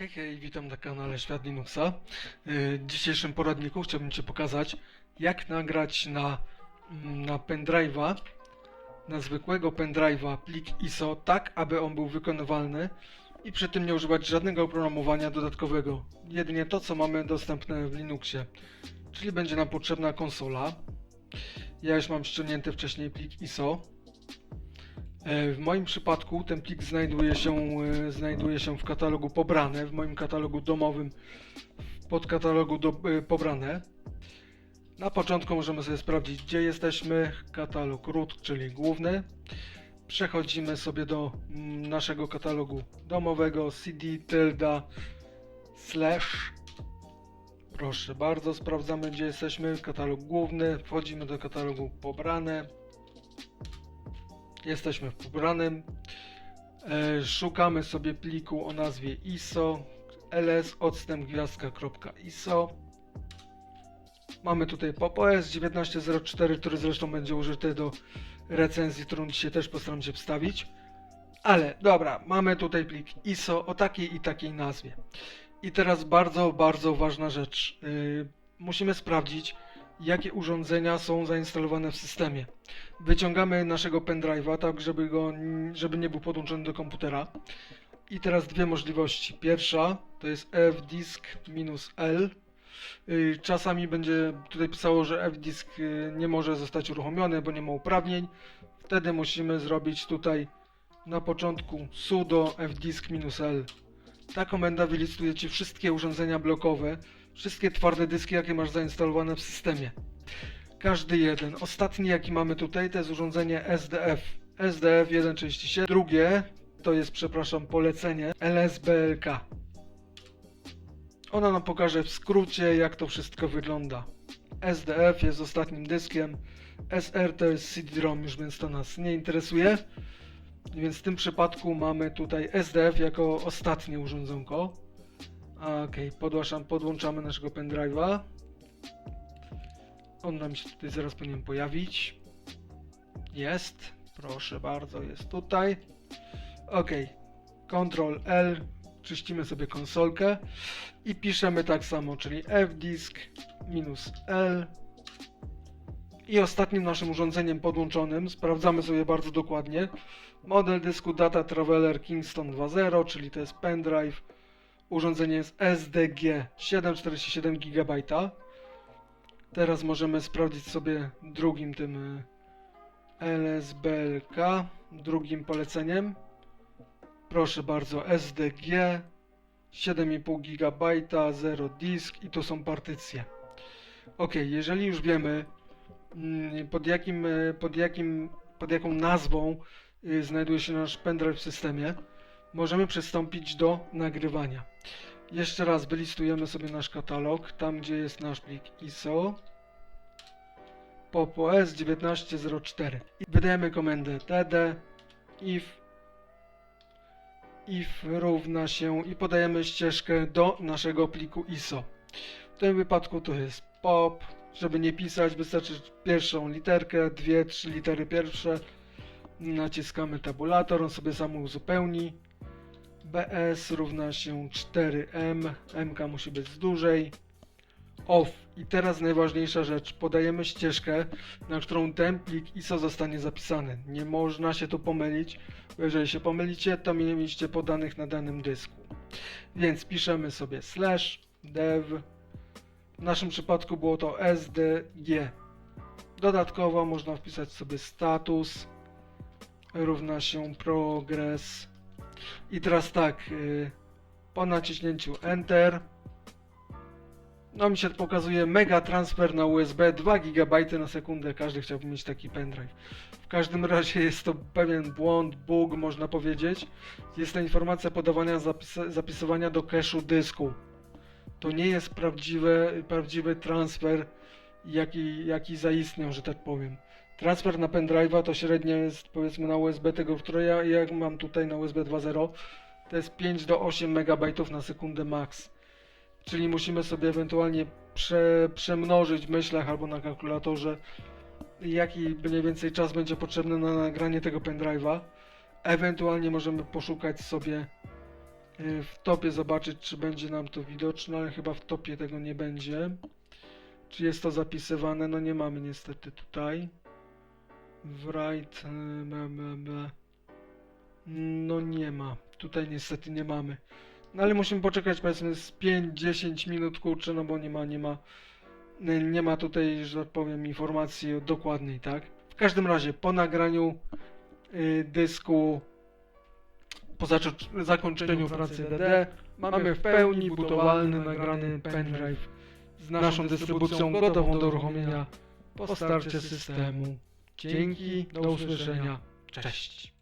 Hej, hej, witam na kanale Świat Linuxa. Yy, W dzisiejszym poradniku chciałbym Ci pokazać, jak nagrać na, mm, na pendrive'a, na zwykłego pendrive'a plik ISO, tak aby on był wykonywalny i przy tym nie używać żadnego oprogramowania dodatkowego. Jedynie to, co mamy dostępne w Linuxie. Czyli będzie nam potrzebna konsola. Ja już mam ściągnięty wcześniej plik ISO. E, W moim przypadku ten plik znajduje się, e, znajduje się w katalogu pobrane, w moim katalogu domowym w podkatalogu do, e, pobrane. Na początku możemy sobie sprawdzić gdzie jesteśmy, katalog root, czyli główny. Przechodzimy sobie do mm, naszego katalogu domowego cd tilda slash Proszę bardzo, sprawdzamy gdzie jesteśmy, katalog główny, wchodzimy do katalogu pobrane. Jesteśmy w pobranym. E, szukamy sobie pliku o nazwie ISO ls odstęp gwiazdka.iso. Mamy tutaj PopOS 1904, który zresztą będzie użyty do recenzji, którą dzisiaj też postaram się wstawić. Ale dobra, mamy tutaj plik ISO o takiej i takiej nazwie. I teraz bardzo, bardzo ważna rzecz. Yy, musimy sprawdzić, jakie urządzenia są zainstalowane w systemie. Wyciągamy naszego pendrive'a, tak żeby, go, żeby nie był podłączony do komputera. I teraz dwie możliwości. Pierwsza to jest fdisk-l. Yy, Czasami będzie tutaj pisało, że fdisk yy, nie może zostać uruchomiony, bo nie ma uprawnień. Wtedy musimy zrobić tutaj na początku sudo fdisk-l. Ta komenda wylistuje Ci wszystkie urządzenia blokowe, wszystkie twarde dyski, jakie masz zainstalowane w systemie. Każdy jeden. Ostatni, jaki mamy tutaj, to jest urządzenie SDF. SDF 1.37. Drugie to jest, przepraszam, polecenie LSBLK. Ona nam pokaże w skrócie, jak to wszystko wygląda. SDF jest ostatnim dyskiem. SR to jest CD-ROM, już więc to nas nie interesuje. Więc w tym przypadku mamy tutaj SDF jako ostatnie urządzonko. Ok, podłączam, podłączamy naszego pendrive'a. On nam się tutaj zaraz powinien pojawić. Jest. Proszę bardzo, jest tutaj. Ok. Ctrl L. Czyścimy sobie konsolkę. I piszemy tak samo, czyli fdisk minus L. I ostatnim naszym urządzeniem podłączonym, sprawdzamy sobie bardzo dokładnie, model dysku Data Traveler Kingston 2.0, czyli to jest pendrive. Urządzenie jest SDG 747 GB. Teraz możemy sprawdzić sobie drugim tym y, LSBLK, drugim poleceniem. Proszę bardzo, SDG 7,5 GB, 0 disk i to są partycje. Ok, jeżeli już wiemy mm, pod jakim, y, pod jakim, pod jaką nazwą y, znajduje się nasz pendrive w systemie, możemy przystąpić do nagrywania. Jeszcze raz wylistujemy sobie nasz katalog, tam gdzie jest nasz plik ISO PopOS 1904 i wydajemy komendę td if if równa się i podajemy ścieżkę do naszego pliku ISO. W tym wypadku to jest pop, żeby nie pisać wystarczy pierwszą literkę, dwie, trzy litery pierwsze. Naciskamy tabulator, on sobie sam uzupełni. BS równa się 4M, MK musi być z dłużej. Off. I teraz najważniejsza rzecz, podajemy ścieżkę, na którą ten plik ISO zostanie zapisany. Nie można się tu pomylić, bo jeżeli się pomylicie, to nie mieliście podanych na danym dysku. Więc piszemy sobie slash dev. W naszym przypadku było to SDG. Dodatkowo można wpisać sobie status równa się progress. I teraz tak, yy, po naciśnięciu Enter no mi się pokazuje mega transfer na USB 2 GB na sekundę, każdy chciałby mieć taki pendrive. W każdym razie jest to pewien błąd, bug można powiedzieć. Jest to informacja podawania zapis zapisywania do cache'u dysku. To nie jest prawdziwy, prawdziwy transfer, jaki, jaki zaistniał, że tak powiem. Transfer na pendrive'a to średnio jest powiedzmy na USB tego, które ja, ja mam tutaj na USB 2.0 to jest 5 do 8 MB na sekundę max. Czyli musimy sobie ewentualnie prze, przemnożyć w myślach albo na kalkulatorze jaki mniej więcej czas będzie potrzebny na nagranie tego pendrive'a. Ewentualnie możemy poszukać sobie y, w topie zobaczyć, czy będzie nam to widoczne, ale chyba w topie tego nie będzie. Czy jest to zapisywane? No nie mamy niestety tutaj. Write, y, bla, bla, bla. No nie ma. Tutaj niestety nie mamy. No ale musimy poczekać powiedzmy z 5-10 minut kurczę, no bo nie ma, nie ma, y, nie ma tutaj, że tak powiem, informacji dokładnej, tak? W każdym razie, po nagraniu y, dysku, po zakończeniu pracy DD, mamy w pełni budowalny, nagrany pendrive z naszą dystrybucją gotową do uruchomienia po starcie systemu. Dzięki, do usłyszenia, cześć.